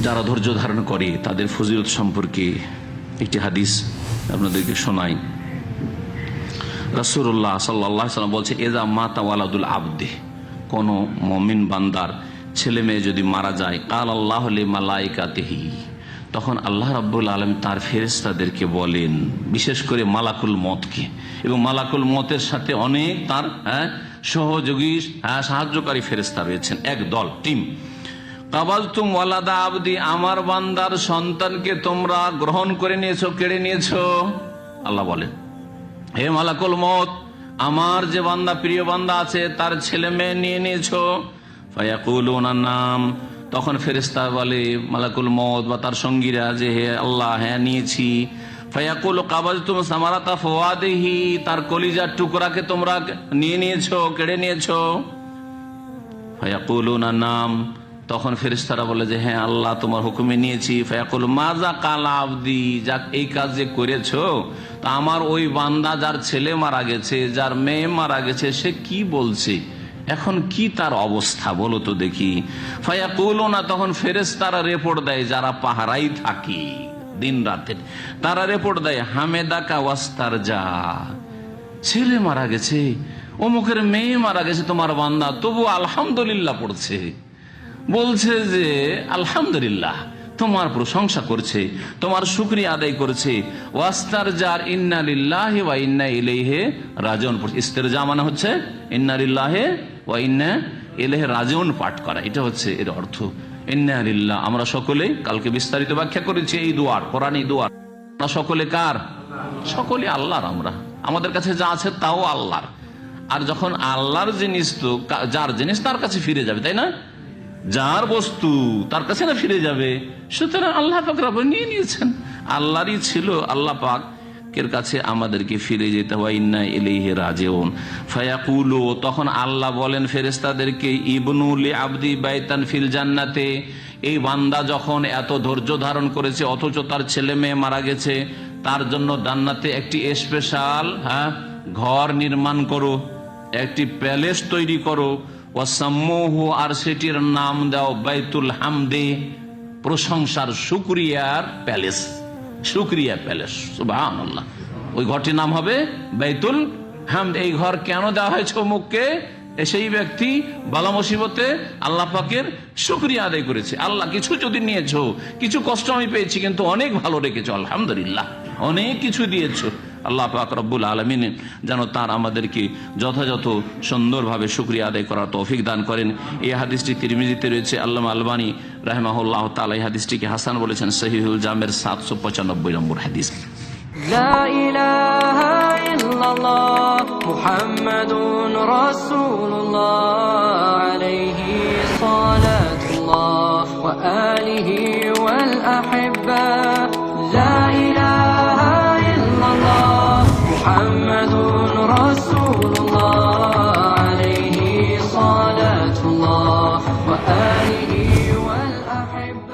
যারা ধৈর্য ধারণ করে তাদের ফজিলত সম্পর্কে একটি হাদিস আপনাদেরকে শোনাই। রসুল্লাহ সাল্লাহ সাল্লাম বলছে এজা মাতা ওয়ালাদুল আবদে কোন মমিন বান্দার ছেলে মেয়ে যদি মারা যায় কাল আল্লাহ মালাইকাতেহি তখন আল্লাহ রাব্বুল আলম তার ফেরেস্তাদেরকে বলেন বিশেষ করে মালাকুল মতকে এবং মালাকুল মতের সাথে অনেক তার হ্যাঁ, সহযোগী হ্যাঁ, সাহায্যকারী ফেরেস্তা রয়েছেন। এক দল টিম। কাবাল তুম ওয়ালাদা আবদি, আমার বান্দার সন্তানকে তোমরা গ্রহণ করে নিয়েছো, কেড়ে নিয়েছো? আল্লাহ বলেন, হে মালাকুল মত আমার যে বান্দা, প্রিয় বান্দা আছে, তার ছেলে মেয়ে নিয়ে নিয়েছো? ফায়াকুল ওনার নাম। তখন ফেরিস্তা বলে, মালাকুল মত বা তার সঙ্গীরা যে, হে আল্লাহ হ্যাঁ নিয়েছি। ফায়াকুল কাবাজ তুম সামারাতা ফোয়াদেহি তার কলিজার টুকরাকে তোমরা নিয়ে নিয়েছো, কেড়ে নিয়েছো? ফায়াকুল ওনার নাম। তখন ফেরিস্তারা বলে যে হ্যাঁ আল্লাহ তোমার হুকুমে নিয়েছি। ফায়াকুল মাজা কালা আবদি? যাক এই কাজ যে করেছ, তা আমার ওই বান্দা যার ছেলে মারা গেছে, যার মেয়ে মারা গেছে, সে কি বলছে? এখন কি তার অবস্থা, বলো তো দেখি। ফায়াকুল, না, তখন ফেরেস্তারা রেপোর্ট দেয়, যারা পাহারাই থাকি দিন রাতে তারা রেপোর্ট দেয়, হামেদা কাওয়াস্তার যা ছেলে মারা গেছে, অমুকের মেয়ে মারা গেছে তোমার বান্দা তবু আলহামদুলিল্লাহ পড়ছে। বলছে যে, আলহামদুলিল্লাহ, তোমার প্রশংসা করছে, তোমার শুক্রিয়া আদায় করছে। ওয়াস্তার যার ইন্নালিল্লাহ ওয়া ইন্না ইলাইহে রাজন ইস্তেরজা মানে হচ্ছে ইন্নালিল্লাহে ওয়া ইন্না ইলাইহে রাজন পাঠ করা। এটা হচ্ছে এর অর্থ। ইন্নালিল্লাহ আমরা সকলে কালকে বিস্তারিত ব্যাখ্যা করেছি, এই দুয়ার, কোরআন এই দুয়ার। আমরা সকলে কার? সকলে আল্লাহর আমরা। আমাদের কাছে যা আছে তাও আল্লাহর। আর যখন আল্লাহর জিনিস তো যার জিনিস তার কাছে ফিরে যাবে, তাই না? যার বস্তু তার কাছে না ফিরে যাবে। সুতরাং আল্লাহ পাক রব নিয়ে নিয়েছেন। আল্লাহরই ছিল আল্লাহ পাক এর কাছে আমাদেরকে ফিরে যেতে হয়, ইন্না ইলাইহি রাজিউন। ফায়াকুলু, তখন আল্লাহ বলেন, ফেরেশতাদেরকে ইবনুল আবদি বাইতান ফিল জান্নাতে, এই বান্দা যখন এত ধৈর্য ধারণ করেছে, অথচ তার ছেলে মেয়ে মারা গেছে, তার জন্য জান্নাতে একটি স্পেশাল হ্যাঁ ঘর নির্মাণ করো। একটি প্যালেস তৈরি করো। আর সেটির নাম দাও বাইতুল হামদে। প্রশংসার শুক্রিয়ার প্যালেস। শুক্রিয়া প্যালেস, সুবহানাল্লাহ। ওই ঘরটির নাম হবে বাইতুল হামদ। এই ঘর কেন দেওয়া হয়েছে এ সেই ব্যক্তি বালা মুসিবতে আল্লাহ পাকের শুক্রিয়া আদায় করেছে। আল্লাহ, কিছু যদি নিয়েছো, কিছু কষ্ট আমি পেয়েছি, কিন্তু অনেক ভালো রেখেছো, আলহামদুলিল্লাহ। অনেক কিছু দিয়েছ। আল্লাহ পাক রব্বুল আলমিন যেন তার আমাদেরকে যথাযথ সুন্দরভাবে সুক্রিয়া আদায় করার তৌফিক দান করেন। এই হাদিসটি তিরমিজিতে রয়েছে আল্লাহ আলবানী রাহেমাহুল্লাহ তালা এই হাদিসটিকে হাসান বলেছেন, সহিহুল জামের সাতশো পঁচানব্বই নম্বর হাদিস। মুহাম্মাদুন